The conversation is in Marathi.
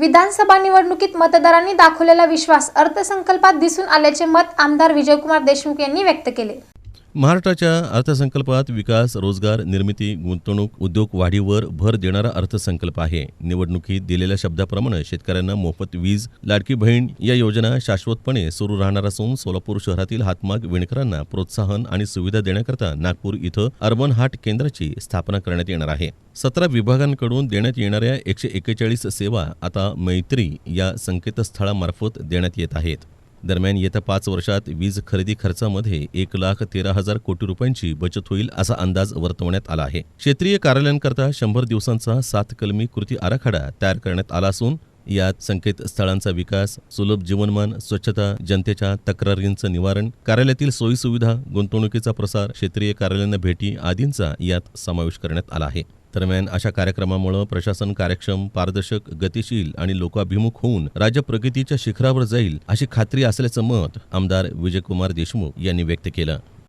विधानसभा निवडणुकीत मतदारांनी दाखवलेला विश्वास अर्थसंकल्पात दिसून आल्याचे मत आमदार विजयकुमार देशमुख यांनी व्यक्त केले. महाराष्ट्राच्या अर्थसंकल्पात विकास रोजगार निर्मिती गुंतवणूक उद्योग वाढीवर भर देणारा अर्थसंकल्प आहे. निवडणुकीत दिलेल्या शब्दाप्रमाणे शेतकऱ्यांना मोफत वीज लाडकी बहीण या योजना शाश्वतपणे सुरू राहणार असून सोलापूर शहरातील हातमाग विणकरांना प्रोत्साहन आणि सुविधा देण्याकरता नागपूर इथं अर्बन हाट केंद्राची स्थापना करण्यात येणार आहे. सतरा विभागांकडून देण्यात येणाऱ्या एकशे एक्केचाळीस सेवा आता मैत्री या संकेतस्थळामार्फत देण्यात येत आहेत. दरम्यान येत्या पाच वर्षात वीज खरेदी खर्चामध्ये एक लाख तेरा हजार कोटी रुपयांची बचत होईल असा अंदाज वर्तवण्यात आला आहे. क्षेत्रीय कार्यालयांकरता शंभर दिवसांचा सात कलमी कृती आराखडा तयार करण्यात आला असून यात संकेतस्थळांचा विकास सुलभ जीवनमान स्वच्छता जनतेच्या तक्रारींचं निवारण कार्यालयातील सोयीसुविधा गुंतवणुकीचा प्रसार क्षेत्रीय कार्यालयांना भेटी आदींचा यात समावेश करण्यात आला आहे. दरम्यान अशा कार्यक्रमामुळे प्रशासन कार्यक्षम पारदर्शक गतिशील आणि लोकाभिमुख होऊन राज्य प्रगतीच्या शिखरावर जाईल अशी खात्री असल्याचं मत आमदार विजयकुमार देशमुख यांनी व्यक्त केलं.